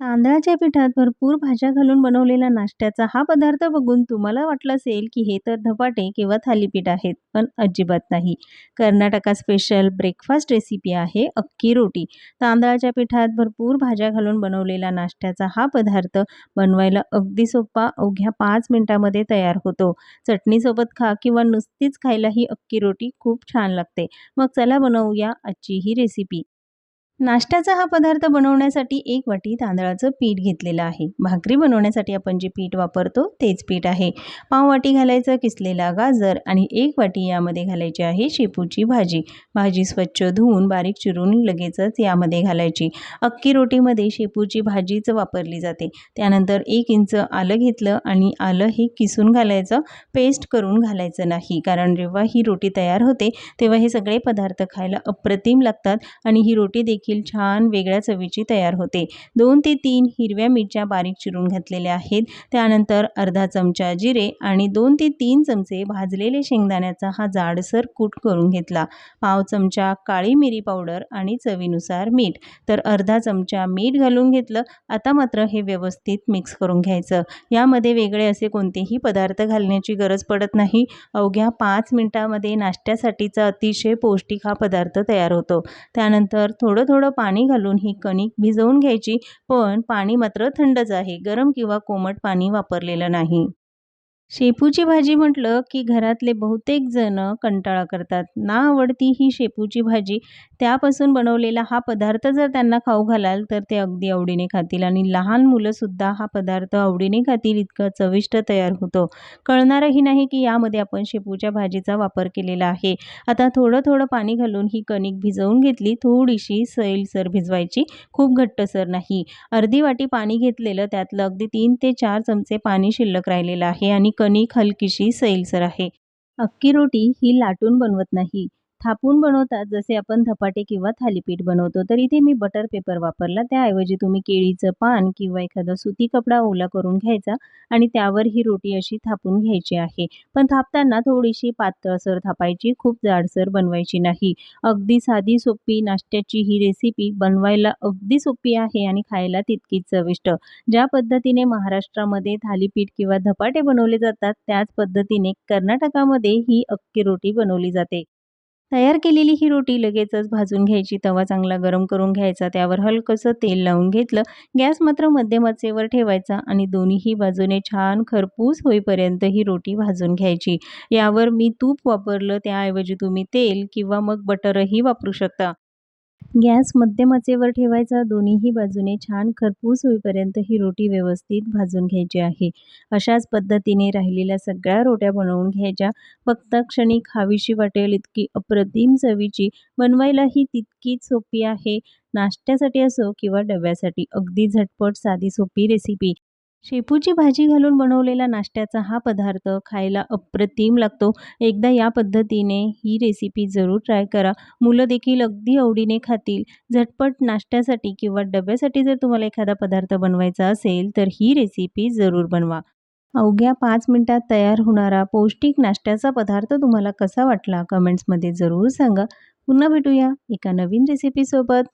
तांदळाच्या पिठात भरपूर भाज्या घालून बनवलेला नाश्त्याचा हा पदार्थ बघून तुम्हाला वाटलं असेल की हे तर धपाटे किंवा थालीपीठ आहेत पण अजिबात नाही. कर्नाटका स्पेशल ब्रेकफास्ट रेसिपी आहे अक्की रोटी. तांदळाच्या पिठात भरपूर भाज्या घालून बनवलेला नाश्त्याचा हा पदार्थ बनवायला अगदी सोपा अवघ्या पाच मिनटामध्ये तयार होतो. चटणीसोबत खा किंवा नुसतीच खायला ही अक्की रोटी खूप छान लागते. मग चला बनवूया आजची ही रेसिपी नाश्त्याचा हा पदार्थ बनवण्यासाठी एक वाटी तांदळाचं पीठ घेतलेलं आहे. भाकरी बनवण्यासाठी आपण जे पीठ वापरतो तेच पीठ आहे. पाव वाटी घालायचं किसलेला गाजर आणि एक वाटी यामध्ये घालायची आहे शेपूची भाजी. भाजी स्वच्छ धुवून बारीक चिरून लगेचच यामध्ये घालायची. अक्की रोटीमध्ये शेपूची भाजीच वापरली जाते. त्यानंतर एक इंच आलं घेतलं आणि आलं हे किसून घालायचं. पेस्ट करून घालायचं नाही. कारण जेव्हा ही रोटी तयार होते तेव्हा हे सगळे पदार्थ खायला अप्रतिम लागतात आणि ही रोटी देखील देखील छान वेगळ्या चवीची तयार होते. दोन ते तीन हिरव्या मिरच्या बारीक चिरून घातलेल्या आहेत. त्यानंतर अर्धा चमचा जिरे आणि दोन ते तीन चमचे भाजलेले शेंगदाण्याचा हा जाडसर कूट करून घेतला. पाव चमचा काळी मिरी पावडर आणि चवीनुसार मीठ. तर अर्धा चमचा मीठ घालून घेतलं. आता मात्र हे व्यवस्थित मिक्स करून घ्यायचं. यामध्ये वेगळे असे कोणतेही पदार्थ घालण्याची गरज पडत नाही. अवघ्या पाच मिनटामध्ये नाश्त्यासाठीचा अतिशय पौष्टिक हा पदार्थ तयार होतो. त्यानंतर थोडं थोडं थोडं पाणी घालून ही कणिक भिजवून घ्यायची पण पाणी मात्र थंडच आहे. गरम किंवा कोमट पाणी वापरलेलं नाही. शेपूची भाजी म्हटलं की घरातले बहुतेक जण कंटाळा करतात. ना आवडती ही शेपूची भाजी. त्यापासून बनवलेला हा पदार्थ जर त्यांना खाऊ घालाल तर ते अगदी आवडीने खातील आणि लहान मुलंसुद्धा हा पदार्थ आवडीने खातील इतकं चविष्ट तयार होतो. कळणारही नाही की यामध्ये आपण शेपूच्या भाजीचा वापर केलेला आहे. आता थोडं थोडं पाणी घालून ही कणिक भिजवून घेतली. थोडीशी सैलसर भिजवायची. खूप घट्टसर नाही. अर्धी वाटी पाणी घेतलेलं. त्यातलं अगदी तीन ते चार चमचे पाणी शिल्लक राहिलेलं आहे आणि कणिक हलकीशी सैलसर आहे. अक्की रोटी ही लाटून बनवत नाही. थापून बनवतात. जसे आपण धपाटे किंवा थालीपीठ बनवतो तर इथे मी बटर पेपर वापरला. त्याऐवजी तुम्ही केळीचं पान किंवा एखादा सुती कपडा ओला करून घ्यायचा आणि त्यावर ही रोटी अशी थापून घ्यायची आहे. पण थापताना थोडीशी पातळसर थापायची खूप जाडसर बनवायची नाही. अगदी साधी सोपी नाश्त्याची ही रेसिपी बनवायला अगदी सोपी आहे आणि खायला तितकीच चविष्ट. ज्या पद्धतीने महाराष्ट्रामध्ये थालीपीठ किंवा धपाटे बनवले जातात त्याच पद्धतीने कर्नाटकामध्ये ही अक्की रोटी बनवली जाते. तयार केलेली ही रोटी लगेचच भाजून घ्यायची. तवा चांगला गरम करून घ्यायचा. त्यावर हलकंसं तेल लावून घेतलं. गॅस मात्र मध्यमाचेवर ठेवायचा आणि दोन्हीही बाजूने छान खरपूस होईपर्यंत ही रोटी भाजून घ्यायची. यावर मी तूप वापरलं. त्याऐवजी तुम्ही तेल किंवा मग बटरही वापरू शकता. गॅस मध्यम आचेवर ठेवायचा. दोन्हीही बाजूने छान खरपूस होईपर्यंत ही रोटी व्यवस्थित भाजून घ्यायची आहे. अशाच पद्धतीने राहिलेल्या सगळ्या रोट्या बनवून घ्यायच्या. फक्त क्षणी खावीशी वाटेल इतकी अप्रतिम चवीची बनवायलाही तितकीच सोपी आहे. नाश्त्यासाठी असो किंवा डब्यासाठी अगदी झटपट साधी सोपी रेसिपी शेपूची भाजी घालून बनवलेला नाश्त्याचा हा पदार्थ खायला अप्रतिम लागतो. एकदा या पद्धतीने ही रेसिपी जरूर ट्राय करा. मुलं देखील अगदी आवडीने खातील. झटपट नाश्त्यासाठी किंवा डब्यासाठी जर तुम्हाला एखादा पदार्थ बनवायचा असेल तर ही रेसिपी जरूर बनवा. अवघ्या पाच मिनटात तयार होणारा पौष्टिक नाश्त्याचा पदार्थ तुम्हाला कसा वाटला कमेंट्समध्ये जरूर सांगा. पुन्हा भेटूया एका नवीन रेसिपीसोबत